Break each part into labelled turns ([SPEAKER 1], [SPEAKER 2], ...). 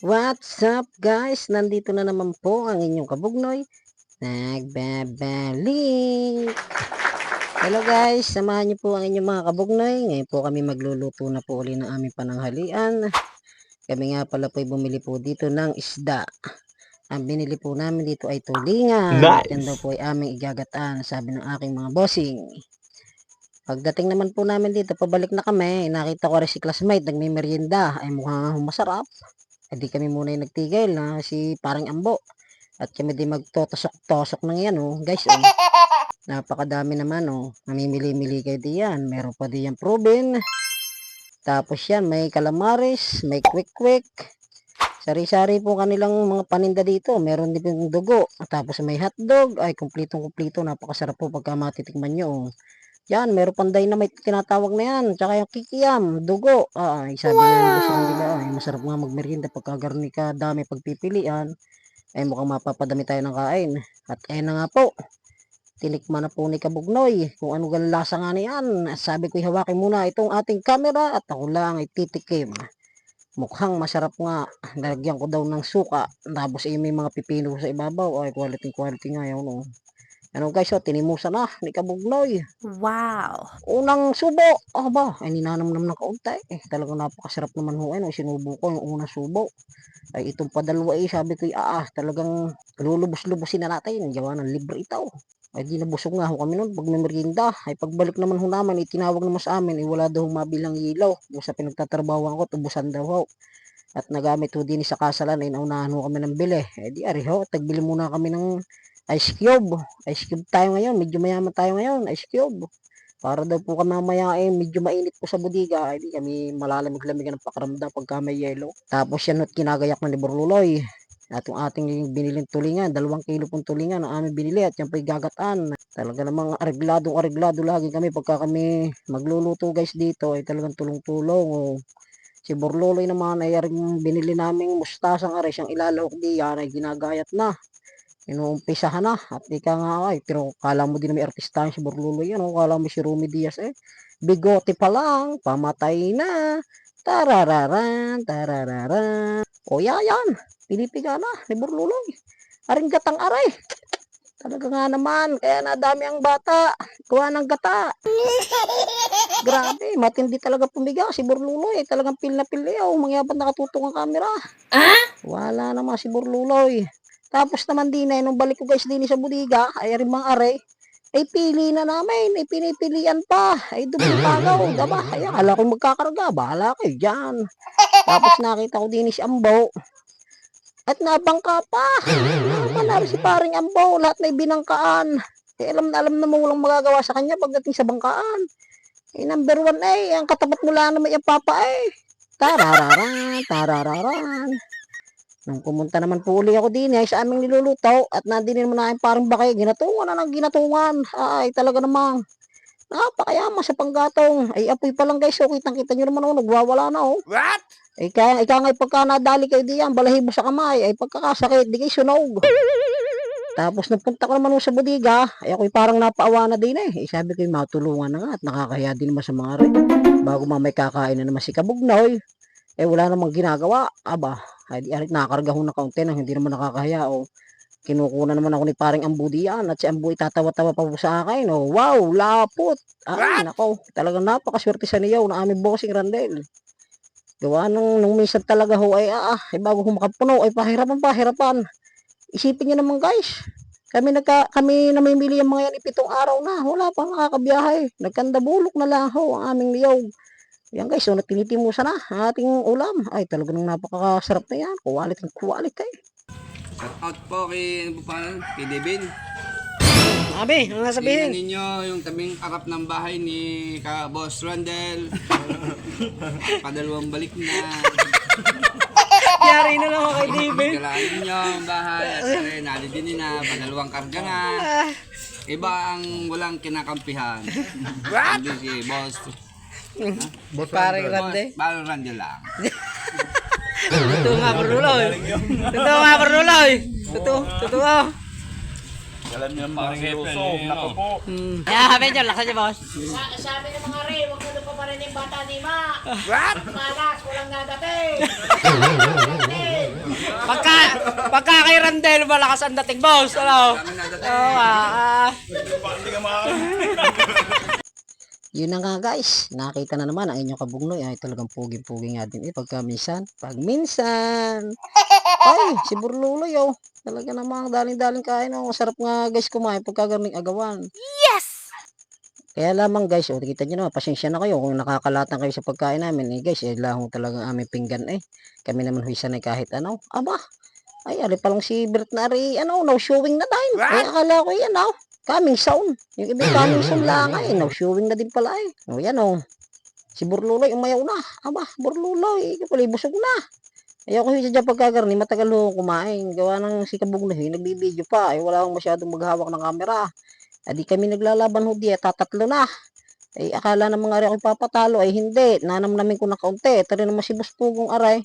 [SPEAKER 1] What's up guys? Nandito na naman po ang inyong kabugnoy. Nagbabalik. Hello guys, samahan niyo po ang inyong mga kabugnoy. Ngayon po kami magluluto na po uli ng aming pananghalian. Kami nga pala po bumili po dito ng isda. Ang binili po namin dito ay tulingan.
[SPEAKER 2] Nice.
[SPEAKER 1] Yan daw po ay aming igagataan, sabi ng aking mga bossing. Pagdating naman po namin dito, pabalik na kami. Nakita ko rin si classmate, nagmimerienda. Ay mukhang masarap. Eh di kami muna yung nagtigil na si parang ambo. At kami di magtotosok-tosok ng yan oh. Guys oh. Napakadami naman oh. Namimili-mili kayo diyan. Meron pa diyan proben. Tapos yan, may calamares, may quick-quick. Sari-sari po kanilang mga paninda dito. Meron din yung dugo. Tapos may hotdog. Ay, kumplitong-kumplito. Napakasarap po pagka matitikman nyo. oh. Yan, meron pang dynamite tinatawag na yan. Tsaka yung kikiyam, dugo. Ah, ay, sabi nga ng gusto nila, ay, masarap nga magmerienda pagka garni ka, dami pagpipilian. Ay, mukhang mapapadami tayo ng kain. At ayun na nga po. Tinikman na po ni Kabugnoy kung ano lasa nga niyan. Sabi ko, hawakin muna itong ating camera at ako lang ay titikim. Mukhang masarap nga. Nalagyan ko daw ng suka. Tapos ay may mga pipino sa ibabaw. Ay, quality quality nga yun. Oh. Ano guys, oh, tinimusa na ni Kabugnoy.
[SPEAKER 3] Wow.
[SPEAKER 1] Unang subo. Ah ba, ay ninanamnam ng kaunti. Eh, talagang napakasarap naman ho. Ano, sinubo ko yung unang subo. Ay itong padalwa eh, sabi ko, ah, ah, talagang lulubos-lubusin na natin. Gawa ng libre ito. Ay di nabusog nga ho kami noon pag merienda. Ay pagbalik naman ho namin, itinawag naman sa amin, eh, wala daw mabilang ilaw. Doon sa pinagtatrabawan ko, tubusan daw ho. At nagamit ho din sa kasalan, ay naunahan ho kami ng bili. Eh di ari ho, tagbili muna kami ng ice cube. Ice cube tayo ngayon, medyo mayaman tayo ngayon, ice cube. Para daw po kami mamaya eh, medyo mainit po sa budiga. Ay di kami malalamig-lamig ng pakaramdam pagka may yelo. Tapos yan at kinagayak na ni Borluloy. At yung ating biniling tulingan, dalawang kilo pong tulingan ang aming binili at yan po'y gagataan. Talaga namang arigladong ariglado lagi kami pagka kami magluluto guys dito ay talagang tulong-tulong. O, si Borluloy naman ay binili naming mustasang aray siyang ilalawak diyan ay ginagayat na inuumpisahan na. At ika nga ay pero kala mo din na may artistahan si Borluloy yan o kala mo si Rumi Diaz eh. Bigote pa lang pamatay na. Tarararan tarararan. O yan. Pinipiga na ni Borluloy aring gatang aray. Talaga nga naman kaya nadami ang bata. Kuha ng gata. Grabe matindi talaga pumiga si Borluloy talagang pil na pil eh. Oh, mangyabang nakatutok ang camera. Wala naman si Borluloy tapos naman din eh, nung balik ko guys din sa budiga, ay rin mga aray, ay pili na namin, ay pinipilian pa, ay dumipagaw, gaba, ay ala ko magkakarga, bahala kayo dyan. Tapos nakita ko din si Ambo, at nabangka pa, naman si paring Ambo, lahat na binangkaan. Eh, alam na alam na mo walang magagawa sa kanya pagdating sa bangkaan. Eh, number one eh, ang katapat mula na may papa eh. Tarararan, tarararan. Nung pumunta naman po uli ako din ay sa aming niluluto at nandinin naman namin parang bakay ginatungan na ng ginatungan. Ay talaga namang napakayama sa panggatong. Ay apoy pa lang guys, so kitang kita nyo naman oh, nagwawala na oh.
[SPEAKER 2] What?
[SPEAKER 1] Ay kaya, ika nga pagka nadali kayo diyan, balahibo sa kamay, ay pagkakasakit, di kayo sunog. Tapos nung punta ko naman oh sa budiga, ay ako'y parang napaawa na din eh. Ay sabi ko matulungan na nga at nakakaya din naman sa mga rin. Bago mamay kakain na naman si Kabugnoy, eh wala namang ginagawa. Aba, ay di arit nakakarga ho ng kaunti nang hindi naman nakakahiya o kinukuna naman ako ni paring ambudian at si ambu itatawa-tawa pa po sa akin oh. Wow lapot! Ay nako talagang napakaswerte sa niyaw na aming bossing Randel. Gawa nung, nung minsan talaga ho ay ah, ah ay bago ho makapuno ay pahirapan pahirapan. Isipin niyo naman guys kami nagka, kami namimili ang mga yan ipitong araw na wala pang nakakabiyahe. Nagkandabulok na lang ho ang aming niyog yan guys, so tinitimusa na ating ulam. Ay, talaga nang napakasarap na yan. Quality, quality.
[SPEAKER 2] Shout out po kay, ano po pangalan? Kay Devin.
[SPEAKER 1] Abi, ang
[SPEAKER 2] Tingnan ninyo yung tabing arap ng bahay ni ka Boss Randel. Padalawang balik na.
[SPEAKER 1] Yari na lang ako kay David.
[SPEAKER 2] Galaan ninyo ang bahay. At sari, nali din na. Padalawang karga na. Iba ang walang kinakampihan. What? Hindi si Boss.
[SPEAKER 1] Parang rande.
[SPEAKER 2] Parang Randel lang.
[SPEAKER 1] Totoo nga, Berluloy. Totoo nga, Berluloy. Totoo, totoo.
[SPEAKER 4] Alam niyo mga seryoso, nako po.
[SPEAKER 1] Hmm. Yeah, medyo laksan niyo, boss.
[SPEAKER 5] Sa- Sabi ng mga re, huwag mo pa rin yung bata ni Ma. What? Malas, walang nadating.
[SPEAKER 3] Pagka kay Randel, malakas ang dating, boss. Ano?
[SPEAKER 2] Na dating.
[SPEAKER 3] Oo, ah.
[SPEAKER 4] Hindi ka makakita.
[SPEAKER 1] Yun na nga guys, nakita na naman ang inyong kabugnoy ay talagang pugi-pugi nga din eh pagka minsan, pag minsan. Ay, si Burluloy oh. Talaga namang daling-daling kain oh. Masarap nga guys kumain pagka galing agawan. Yes! Kaya lamang guys, oh, kita nyo naman, pasensya na kayo kung nakakalatan kayo sa pagkain namin. Eh guys, eh, lahong talagang aming pinggan eh. Kami naman huy sanay kahit ano. Aba, ay, ali pa lang si Bert na ari, ano, no showing na time. Ay, akala ko yan, oh. Coming soon. Yung iba coming soon lang ay, no showing na din pala eh. O yan, oh. Si Burluloy, umayaw na. Aba, Burluloy, ikaw pala busog na. Ayaw ko siya pagkakarni, matagal ho kumain. Gawa ng si Kabugnoy, nagbibideo pa. Ay, wala akong masyadong maghawak ng camera. Adi kami naglalaban ho di, tatatlo na. Ay, akala ng mga ari ako papatalo, ay hindi. Nanamnamin ko na kaunti. Tari naman si Boss Pugong aray.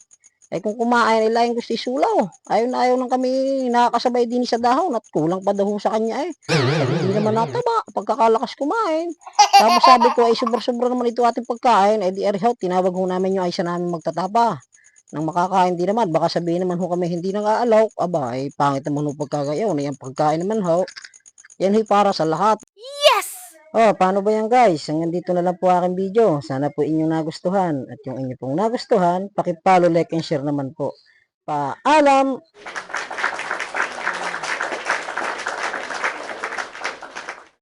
[SPEAKER 1] Ay kung kumain, ay laing gusto isulaw. Ayaw na ayaw nang kami nakakasabay din sa dahon at kulang pa daw sa kanya eh. Hindi naman nataba pagkakalakas kumain. Tapos sabi ko ay sobra-sobra naman ito ating pagkain. Ay di arihaw, tinawag ho namin yung aysa namin magtatapa. Nang makakain din naman, baka sabihin naman ho kami hindi nang aalaw. Aba, ay pangit naman ho pagkakayaw na yung pagkain naman ho. Yan ho para sa lahat. Oh, paano ba yan guys? Hanggang dito na lang po aking video. Sana po inyong nagustuhan. At yung inyo pong nagustuhan, pakipalo, like, and share naman po. Paalam!